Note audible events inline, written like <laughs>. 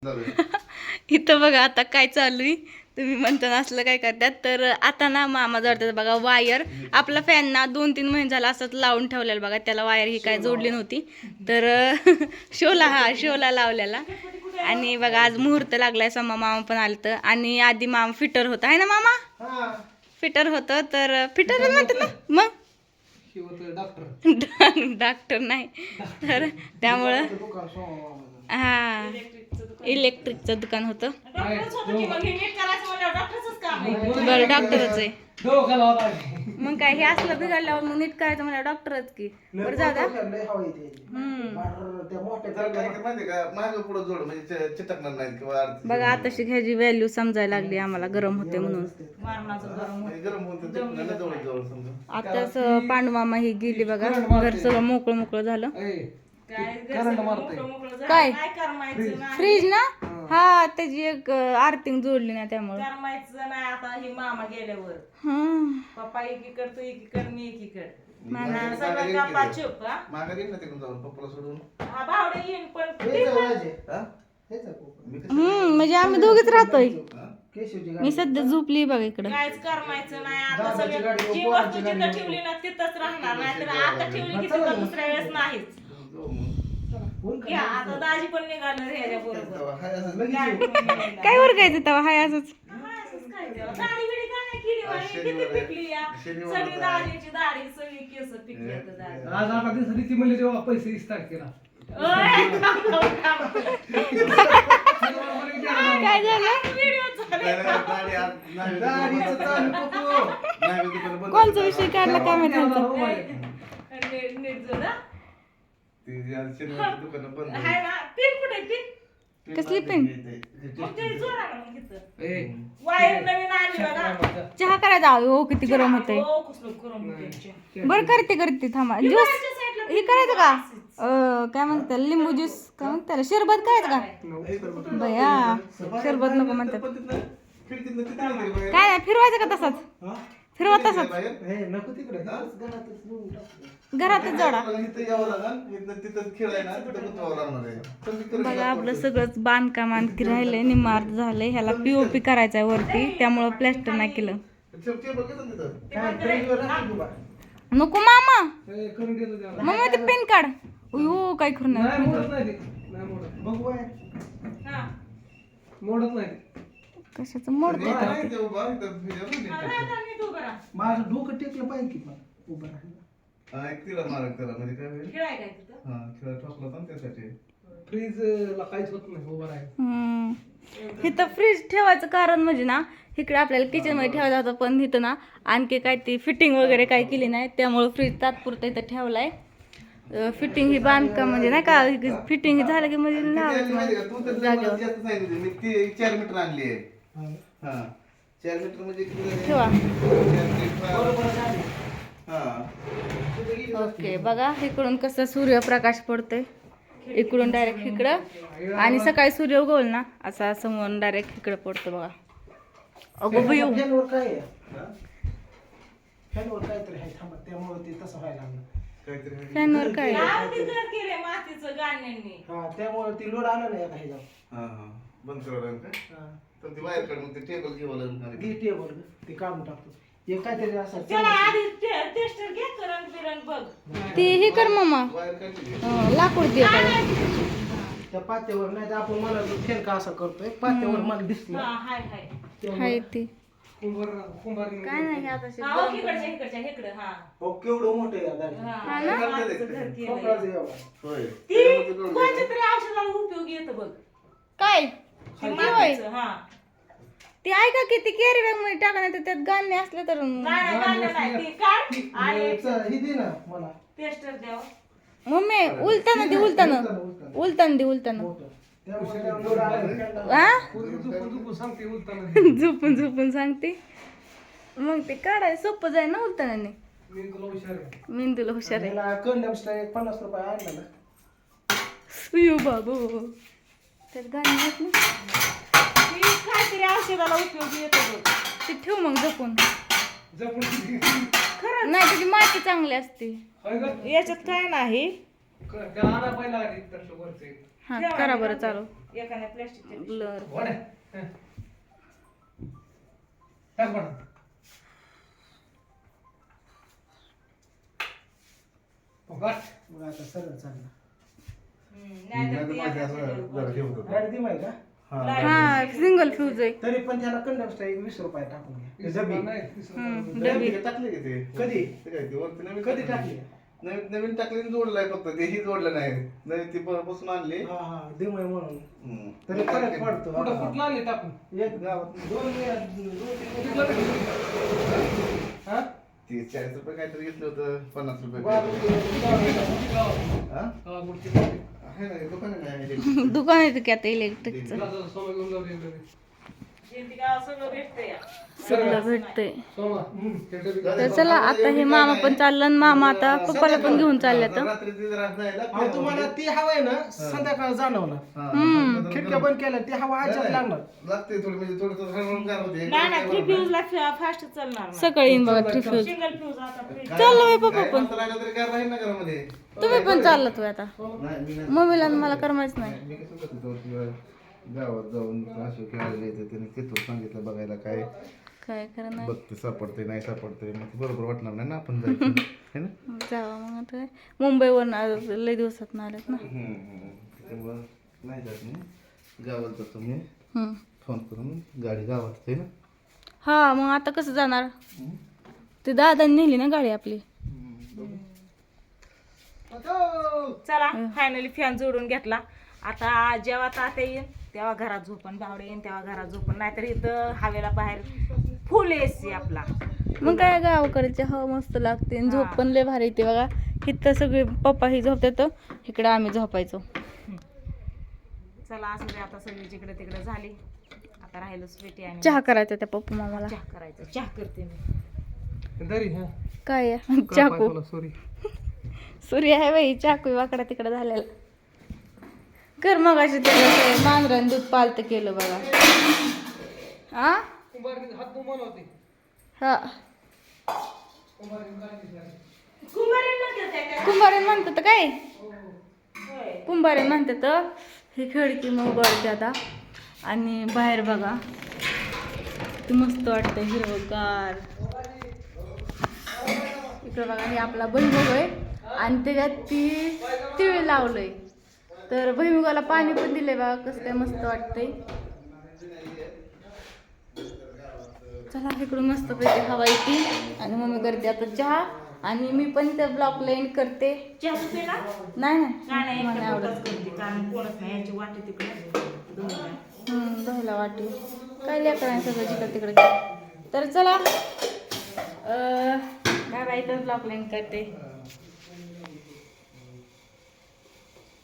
<laughs> इथं बघा आता काय चालू आहे? तुम्ही म्हणता असलं काय करतात? तर आता ना मामा जोडतात बघा वायर आपला फॅन ना दोन तीन महिने झाला असंच लावून ठेवलेला बघा त्याला वायर ही काय जोडली नव्हती. तर <laughs> शोला हा शोला लावलेला. आणि बघा आज मुहूर्त लागलाय समा मामा पण आलं तर आणि आधी मामा फिटर होता. आहे ना मामा? फिटर होतं तर फिटर म्हणतात ना? मग? <laughs> डॉक्टर नाही. तर त्यामुळं हा. इलेक्ट्रिकचं दुकान होतं. बरं डॉक्टरच. आहे. मग काय हे असलं बिघडल्यावर मग नीट करायचं मला डॉक्टरच की. बरं का मागं पुढं जोड म्हणजे च- चिटकणार नाही किंवा अडचण बघा आताशी ह्याची व्हॅल्यू समजायला लागली आम्हाला गरम होते म्हणून. गरम आताच पांडुमामा ही गेली बघा घर सगळं मोकळं मोकळं झालं करंट मारतोय. काय? फ्रीज ना? हा. त्याची एक आर्थिंग जोडली ना त्यामुळे. करमायचं नाही आता ही मामा गेल्यावर. पप्पा एकीकड तू एकीकड मी एकीकड. मामा. सगळं कापा चुप हा? मागं गेली ना तिकडून जाऊन पप्पाला सोडून? हा, भावडे येईन पण हा? मी कसं- हम्म म्हणजे आम्ही दोघीच राहतोय. हा? मी सध्या झोपली बघा इकडं. काहीच करमायचं नाही आता दादाची सगळं गाडी, जी पोराची वस्तू गाडी जिथं. ठेवली ना तिथंच राहणार नाही तर आता ठेवली की तिथं दुसऱ्या वेळेस नाहीच. आता दाजी पण निघालं ह्याच्या बरोबर. काय वर घ्यायचं तेव्हा हाय असंच असंच काय तेव्हा. दाढी बिडी काय नाही केली बाई, शनिवार किती आहे. पिकली या. शनिवार सगळी आहे. दाढीची दाढी सगळी केस पिकली आता <laughs> दाढी. आज आता दिसली ती म्हणली तेव्हा पैसे ओय, थांब, थांब, थांब. काय झालं व्हिडिओ चालू कोणचा करतो. विषय काढला काय माहिती त्यांचा. नीट नीट. ती आज शनिवारची दुकानं बंद आहे. आहे ना? पिन कुठे आहे, पिन? कसली मग ते मग. ए, वायर नवीन बघा. चहा करायचा हवी हो किती गरम होतंय. हो, कसलं गरम होतंय चहा. बरं करते करते थांबा. ज्यूस बाहेरच्या साईडला हे करायचं का? अं, काय म्हणतात लिंबू ज्यूस? काय म्हणतात शरबत करायचं का? बया शरबत नको. म्हणतात. पण तिथनं खिडकीतनं किती निघाली बाहेर? काय नाही फिरवायचं का तसंच? फिरवा तसंच. बाहेर? ए, नको तिकडे. घरातच. घरातच जोडा. बघा आपलं सगळंच बांधकाम आणखी राहिलंय निम्मार्थ झालंय. ह्याला पीओपी करायचंय वरती. त्यामुळं प्लॅस्टर नाही केलं. नको मामा. करून. मग ते पेन काढ. हो काय करू नाही. मोडत. हा. कशाचं मोडते. माझं डोकं टेकलं पाहिजे की उभं राहायला. हा, एक तिला मारक करा म्हणजे काय होईल काय तिथं? हा खेळा ठोकला ना त्यासाठी फ्रीज ला काहीच होत नाही उभं राहायला हम्म. इथं फ्रीज ठेवायचं कारण म्हणजे ना इकडे आपल्याला किचनमध्ये ठेवायचं होतं पण इथं ना आणखी काय ती फिटिंग वगैरे काय केली नाही त्यामुळे फ्रीज तात्पुरतं इथं ठेवलाय फिटिंग ही बांधकाम म्हणजे नाही का फिटिंग झालं की म्हणजे किती आणली लावायचं माहिती का? तू तर जागेवर. मला जास्त सांगितली मी ती चार मीटर आणली आहे हा. चार मीटर म्हणजे किती झाले? ठेवा चार झाली. हा ओके बघा इकडून कसं सूर्यप्रकाश पडतोय. इकडून डायरेक्ट इकडं. आणि सकाळी सूर्य उगवल ना असा समोर डायरेक्ट इकडं पडतो बघा. अगो बयू फॅनवर काय हा? त्यामुळे ते. हा लोड आलं नाही आता हे जाऊ हा हा. बंद करावं लागेल का? हा. तर ती बाहेर काढ मग ते टेबल घ्यावं लागणार घे टेबल ते काढून टाकतो. हे काहीतरी असं त्याला आधी ते- टेस्टर घे करंट बिरंट बघ. ती हे कर मामा अं, लाकूड दे त्याला. त्या पात्यावर नाही तर आपण मला फेन का असं करतोय पात्यावर मला दिसलं हा, हाय, हाय. हाय ती कुंभार कुंभार काय नाही आता शे- हा, हो, इकडच्या, इकडच्या, इकडं, हा. हो केवढं मोठं आहे या दाढी. हा, हा ना? मातीचं घर केलंय. खोकलाचं एवढं. होय ती त्याच्यामध्ये दोन कोणत्या तरी औषधाला उपयोगी येतं बघ काय ती ती होय मातीचं, हा. ती ऐका की ती कॅरी बॅगमध्ये टाका नाही तर त्यात गाणे असले तर नाही, नाही, गाणं नाही. ती काढ. आणि च- हे दे ना मला. टेस्टर द्यावं. मम्मी उलताना दे उलताना उलताना दे उलताना. हा <laughs> झोपून झोपून सांगते. मग ते काढाय सोपं जाईल ना उलताना मेंदूला हुशार आहे. पन्नास रुपये आणला बाबू. त्यात गाणे ती काहीतरी औषधाला उपयोगी येतं बघ. ते ठेव मग जपून जपून खरं नाही त्याची माती चांगली असते होय? याच्यात काय नाही क- त्याला आणा पहिला आधी तसलं वरचं एक. हा करा बरं चालू एखाद्या प्लॅस्टिकच्या ब्लर वाड्या. हं. टाक बरं. फुकट. मग आता सरळ चाललं नाहीतर ते माझ्या असं एखाद्या- जरा हे होत होतं. लाइट दिम आहे का हा. हा सिंगल फ्यूज आहे. तरी पण त्याला कंडक्टर एक वीस रुपये टाकून घ्या. डबी. हम्म, डबी. टाकले का ते? कधी? ते काय ते वरती नवीन कधी टाकले? टाकली? नवीन नवीन टाकले जोडलंय फक्त. तेही जोडलं नाही. नवीन ती ब- बसून आणली. हा हा. आहे म्हणून. हम्म. तरी फरक पडतो. कुठं कुठलं आणले टाकून? एक गावात दोन वेळा दोन तीन हा? ते चाळीस रुपये काहीतरी घेतलं होतं पन्नास रुपये. हा? गावाकडची आहे. दुकान आहे <laughs> की आता इलेक्ट्रिकचं. सगळं भेटतंय तर चला आता हे मामा पण चाललं आणि मामा आता पप्पाला पण घेऊन चालले तर. अहो, तुम्हाला ती हवा आहे ना संध्याकाळ जाणवणार हा. खिडक्या बंद केल्या ती हवा अजिबात लागणार लागते थोडी म्हणजे थोडं थोडं हळूहळू गार होते. नाही नाही थ्री फास्ट चालणार नाही. सकाळी येईन बघा थ्री फ्यूज सिंगल फ्यूज आता फ्रीज चाललो बाई पप्पा पण माणसं राहिलं तरी गार राहील ना घरामध्ये. तुम्ही पण चाललं तू आता नाही, मी नाही. मम्मीला आणि मला करमायच नाही मी कसं करतो तो किंवा गावात जाऊन असे खेळायला येते त्याने तिथून सांगितलं बघायला काय काय नाही बघते सापडते नाही सापडते मग ते बरोबर वाटणार नाही ना आपण जायचं. है ना? जावा मग आता काय? मुंबईवरून आज लय दिवसात आलेत ना? हम्म, हम्म. त्यामुळं नाही जात मी. गावात जातो मी. हम्म. फोन करून गाडी गावात आहे ना? हा मग आता कसं जाणार? ते दादांनी नेली ना गाडी आपली. चला फायनली फॅन जोडून घेतला. आता जेव्हा तात्या येईन तेव्हा घरात झोपण बावडे येईन तेव्हा घरात झोपण नाहीतर इथं हवेला बाहेर फुल एसी आपला. मग काय गावाकडचे हवा मस्त लागते आणि झोप पण लय भारी येते बघा. इथं सगळे पप्पा ही झोपतात इकडे आम्ही झोपायचो. चला असं दे आता सगळी जिकडे तिकडे झाली. आता राहिलं स्वीटी आणि चहा करायचा त्या पप्पा मामाला. चहा करायचं. चहा करते मी. दरी हा. काय? चाकू. सॉरी सूर्य <laughs> आहे बाई चाकू वाकडा तिकडे झालेला. कर मग अशी त्याला मांजराने दूध पालत केलं बघा. हा. हा कुंभारी म्हणतात काय? कुंभारे म्हणतात काय? होय. कुंभारे म्हणतात ही खिडकी मग उघडते आता. आणि बाहेर बघा. ते मस्त वाटतं हिरवगार. इकडे बघा हे आपला भुईमुग आहे आणि त्याच्यात ती तिळ लावलंय. तर भुईमुगाला पाणी पण दिलंय बघा कसं काय मस्त वाटतंय. चला इकडून मस्त पैकी हवा येते. आणि मम्मी करते आता चहा. आणि मी पण त्या ब्लॉकला एंड करते. चहा नाही मला आवडत वाटी काय लेकरांनी सगळं जिकडे तिकडे. तर चला काय बाई तर ब्लॉक लाईन करते.